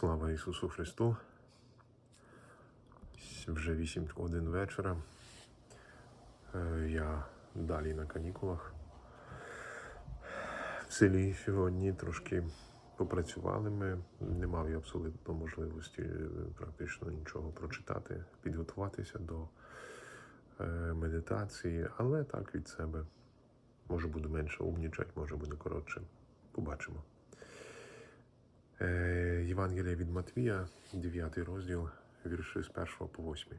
Слава Ісусу Христу. Вже 8 годин вечора. Е, Я далі на канікулах. В селі сьогодні трошки попрацювали ми. Не мав я абсолютно можливості е, практично нічого прочитати, підготуватися до е, медитації, але так від себе. Може буду менше умнічати, може буде коротше. Побачимо. Е, Євангелія від Матвія, 9 розділ, вірші з 1 по 8.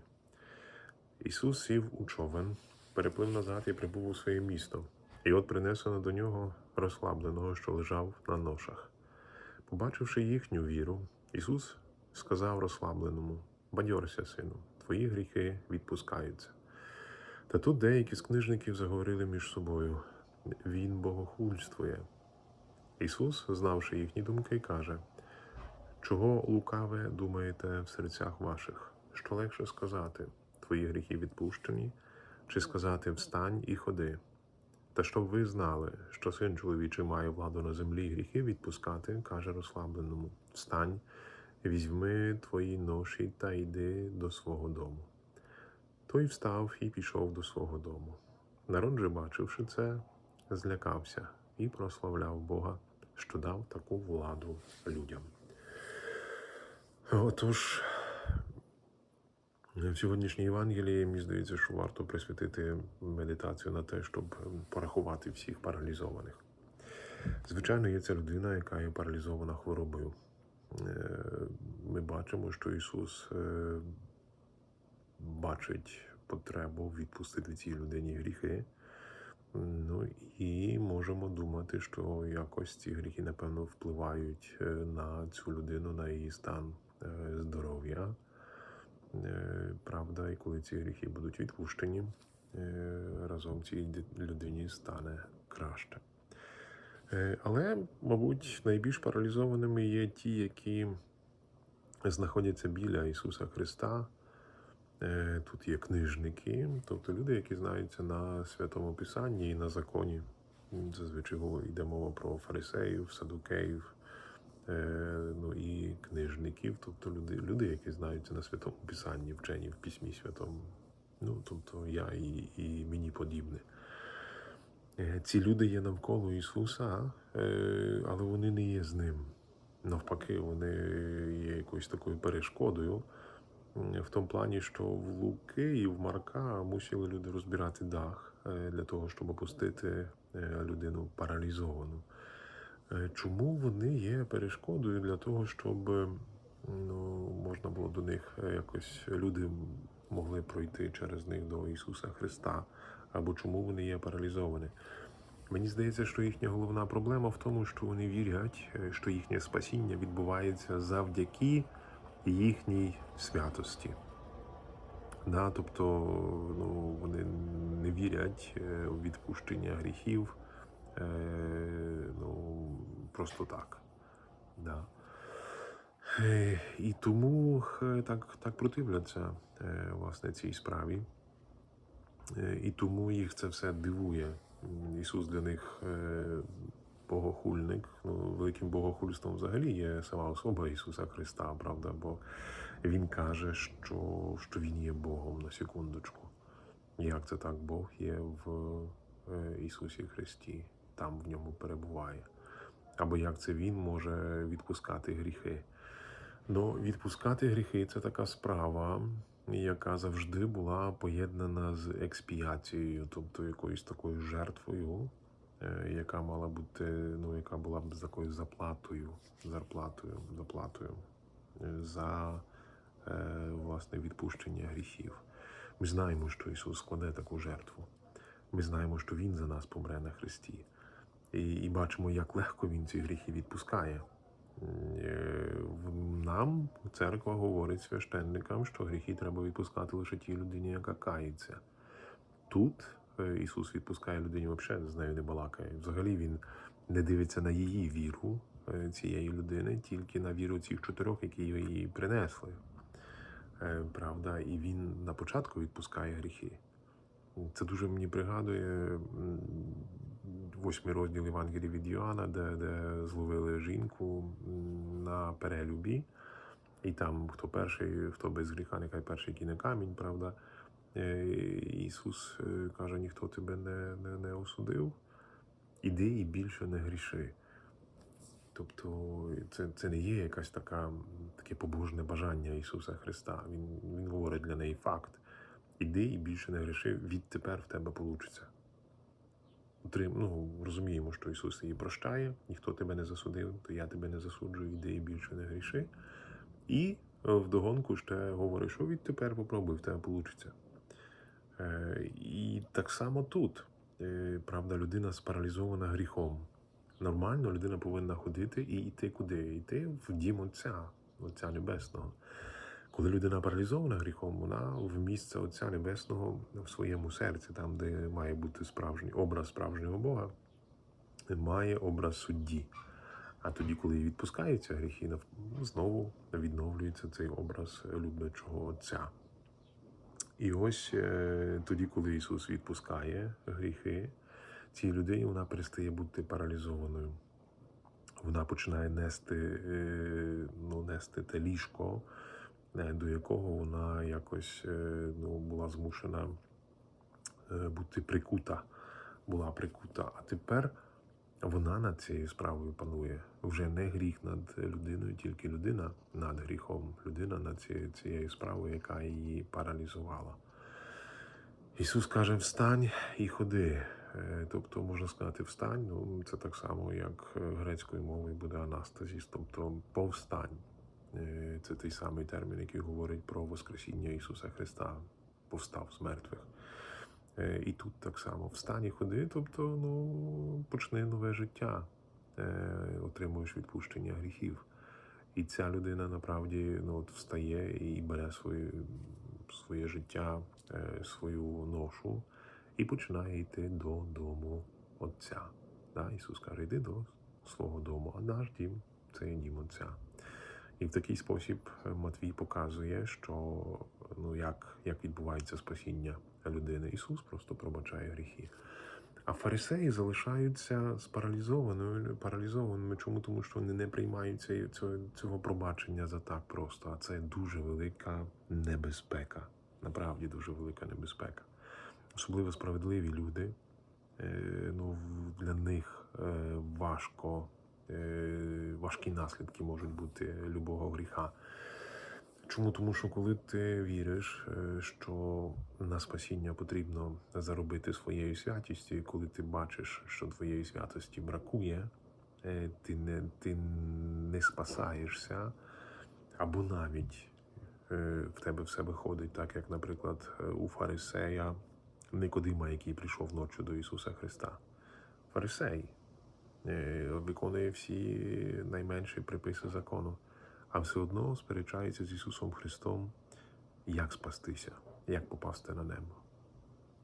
Ісус сів у човен, переплив назад і прибув у своє місто. І от принесено до нього розслабленого, що лежав на ношах. Побачивши їхню віру, Ісус сказав розслабленому: Бадьорся, сину, твої гріхи відпускаються. Та тут деякі з книжників заговорили між собою: Він богохульствує. Ісус, знавши їхні думки, каже: Чого лукаве думаєте в серцях ваших? Що легше сказати, твої гріхи відпущені, чи сказати встань і ходи? Та щоб ви знали, що син чоловічий має владу на землі гріхи відпускати, каже розслабленому: Встань, візьми твої ноші та йди до свого дому. Той встав і пішов до свого дому. Народ же, бачивши це, злякався і прославляв Бога, що дав таку владу людям. Отож, в сьогоднішній Євангелії мені здається, що варто присвятити медитацію на те, щоб порахувати всіх паралізованих. Звичайно, є ця людина, яка є паралізована хворобою. Е, Ми бачимо, що Ісус е, бачить потребу відпустити цій людині гріхи. Ну і можемо думати, що якось ці гріхи, напевно, впливають е, на цю людину, на її стан здоров'я. Е, Правда, і коли ці гріхи будуть відпущені, е, разом цій людині стане краще. Е, Але, мабуть, найбільш паралізованими є ті, які знаходяться біля Ісуса Христа. Е, Тут є книжники, тобто люди, які знаються на святому Писанні і на законі. Зазвичай йде мова про фарисеїв, садукеїв, е, ну і книжників, тобто люди, люди, які знаються на святому Писанні, вчені в письмі святому. Ну, тобто я і, і мені подібне. Е, Ці люди є навколо Ісуса, е, але вони не є з ним. Навпаки, вони є якоюсь такою перешкодою. В тому плані, що в Луки і в Марка мусили люди розбирати дах е, для того, щоб опустити е, людину паралізовану. Е, Чому вони є перешкодою для того, щоб ну, можна було до них е, якось люди могли пройти через них до Ісуса Христа? Або чому вони є паралізовані? Мені здається, що їхня головна проблема в тому, що вони вірять, е, що їхнє спасіння відбувається завдяки їхній святості. Да, тобто ну, вони не вірять у відпущення гріхів е, ну, просто так. Да. Е, І тому е, так, так противляться е, власне цій справі. Е, І тому їх це все дивує. Ісус для них е, богохульник. Ну, великим богохульством взагалі є сама особа Ісуса Христа, правда? Бо Він каже, що, що Він є Богом на секундочку. Як це так Бог є в е, Ісусі Христі, там в ньому перебуває. Або як це Він може відпускати гріхи. Ну, відпускати гріхи це така справа, яка завжди була поєднана з експіацією, тобто якоюсь такою жертвою, е, яка мала бути, ну, яка була б такою заплатою, зарплатою, заплатою е, за е, власне відпущення гріхів. Ми знаємо, що Ісус складе таку жертву. Ми знаємо, що Він за нас помре на Христі. І, і бачимо, як легко Він ці гріхи відпускає. Е, Нам церква говорить священникам, що гріхи треба відпускати лише тій людині, яка кається. Тут е, Ісус відпускає людині взагалі з нею не балакає. Взагалі він не дивиться на її віру е, цієї людини, тільки на віру цих чотирьох, які її принесли. Правда, і він на початку відпускає гріхи. Це дуже мені пригадує восьмий розділ Євангелії від Йоанна, де, де зловили жінку на перелюбі. І там хто перший, хто без гріха, нехай перший кине камінь, правда. Е, Ісус е, каже, ніхто тебе не, не, не осудив. Іди і більше не гріши. Тобто це, це не є якась така, таке побожне бажання Ісуса Христа. Він, він говорить для неї факт. Іди і більше не гріши, відтепер в тебе получиться. Ну, розуміємо, що Ісус її прощає, ніхто тебе не засудив, то я тебе не засуджую, іди і більше не гріши. І е, вдогонку ще говорить, що відтепер попробуй, в тебе получиться. Е, І так само тут. Е, Правда, людина спаралізована гріхом. Нормально людина повинна ходити і йти куди? Йти в дім Отця, Отця Небесного. Коли людина паралізована гріхом, вона в місце Отця Небесного в своєму серці, там, де має бути справжній образ справжнього Бога, має образ судді. А тоді, коли відпускаються гріхи, знову відновлюється цей образ люблячого Отця. І ось е, тоді, коли Ісус відпускає гріхи, цій людині вона перестає бути паралізованою. Вона починає нести, е, ну, нести те ліжко, до якого вона якось е, ну, була змушена е, бути прикута. Була прикута. А тепер вона над цією справою панує. Вже не гріх над людиною, тільки людина над гріхом, людина над цією, цією справою, яка її паралізувала. Ісус каже: встань і ходи. Е, Тобто, можна сказати, встань. Ну, це так само, як е, грецькою мовою буде анастазіс, тобто повстань. Е, Це той самий термін, який говорить про Воскресіння Ісуса Христа, повстав з мертвих. Е, І тут так само встань і ходи, тобто ну, почни нове життя, е, отримуєш відпущення гріхів. І ця людина насправді ну, от встає і бере своє, своє життя, свою ношу і починає йти до дому Отця. Да? Ісус каже, йди до свого дому, а наш дім це дім Отця. І в такий спосіб е, Матвій показує, що ну, як, як відбувається спасіння людини. Ісус просто пробачає гріхи. А фарисеї залишаються спаралізованими, паралізованими. Чому? Тому що вони не приймають цього, цього пробачення за так просто. А це дуже велика небезпека. Направді дуже велика небезпека. Особливо справедливі люди. Е, ну, для них е, важко, важкі наслідки можуть бути любого гріха. Чому? Тому що коли ти віриш, е, що на спасіння потрібно заробити своєю святістю, і коли ти бачиш, що твоєї святості бракує, е, ти не, ти не спасаєшся, або навіть е, в тебе все виходить, так як, наприклад, е, у фарисея Никодима, який прийшов ночі до Ісуса Христа. Фарисей е, виконує всі найменші приписи закону, а все одно сперечається з Ісусом Христом, як спастися, як попасти на небо.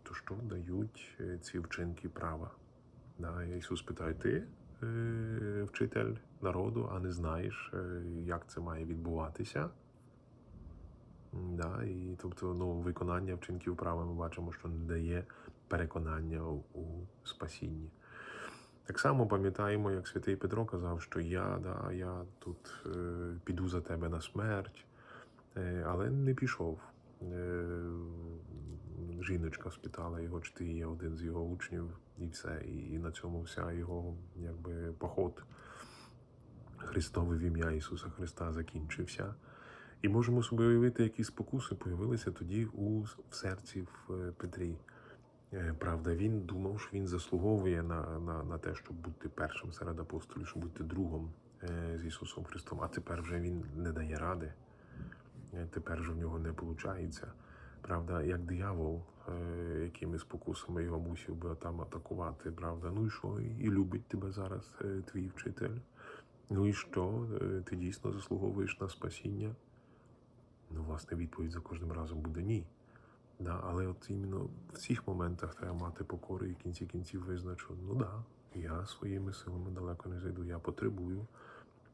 То що дають е, ці вчинки права? Да, Ісус питає, ти е, вчитель народу, а не знаєш, е, як це має відбуватися. Да, і тобто ну, виконання вчинків права ми бачимо, що не дає переконання у спасінні. Так само пам'ятаємо, як святий Петро казав, що я, да, я тут е, піду за тебе на смерть, е, але не пішов. Е, жіночка спитала його, чи ти є один з його учнів, і все. І, і на цьому вся його якби, поход Христове в ім'я Ісуса Христа закінчився. І можемо собі уявити, які спокуси появилися тоді у в серці в е, Петрі. Е, Правда, він думав, що він заслуговує на, на, на те, щоб бути першим серед апостолів, щоб бути другом е, з Ісусом Христом. А тепер вже він не дає ради. Е, Тепер вже в нього не виходить. Правда, як диявол, якими спокусами його мусив би там атакувати, правда. Ну і що? І любить тебе зараз твій вчитель. Ну і що? Ти дійсно заслуговуєш на спасіння? Ну, власне, відповідь за кожним разом буде ні. Да, але от іменно в цих моментах треба мати покору і в кінці кінців визначу, ну да, я своїми силами далеко не зайду. Я потребую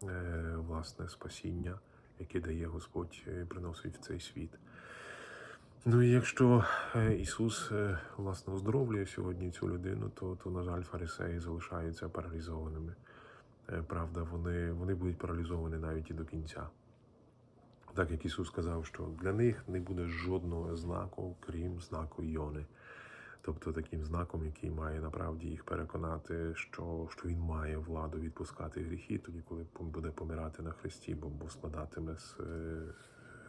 е, власне спасіння, яке дає Господь, е, приносить в цей світ. Ну і якщо е, Ісус е, власне оздоровлює сьогодні цю людину, то, то на жаль, фарисеї залишаються паралізованими. Правда, вони, вони будуть паралізовані навіть і до кінця. Так як Ісус сказав, що для них не буде жодного знаку, крім знаку Йони. Тобто таким знаком, який має направді їх переконати, що, що він має владу відпускати гріхи, тоді, коли буде помирати на хресті, бо, складатиме з е,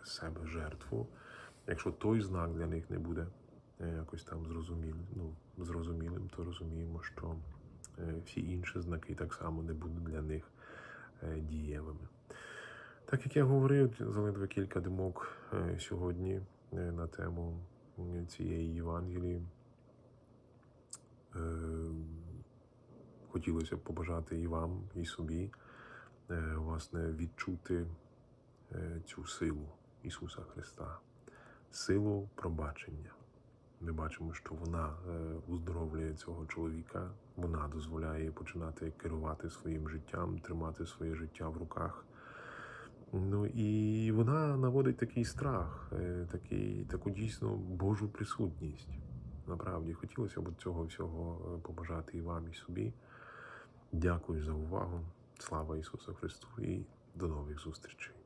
себе жертву. Якщо той знак для них не буде е, якось там зрозумілим, ну, зрозумілим, то розуміємо, що е, всі інші знаки так само не будуть для них дієвими. Так як я говорив, заледве кілька думок е, сьогодні е, на тему цієї Євангелії. Е, Хотілося б побажати і вам, і собі, власне, відчути цю силу Ісуса Христа, силу пробачення. Ми бачимо, що вона уздоровлює цього чоловіка, вона дозволяє починати керувати своїм життям, тримати своє життя в руках. Ну і вона наводить такий страх, е, такий, таку дійсно Божу присутність. Направді хотілося б цього всього е, побажати і вам, і собі. Дякую за увагу. Слава Ісусу Христу і до нових зустрічей.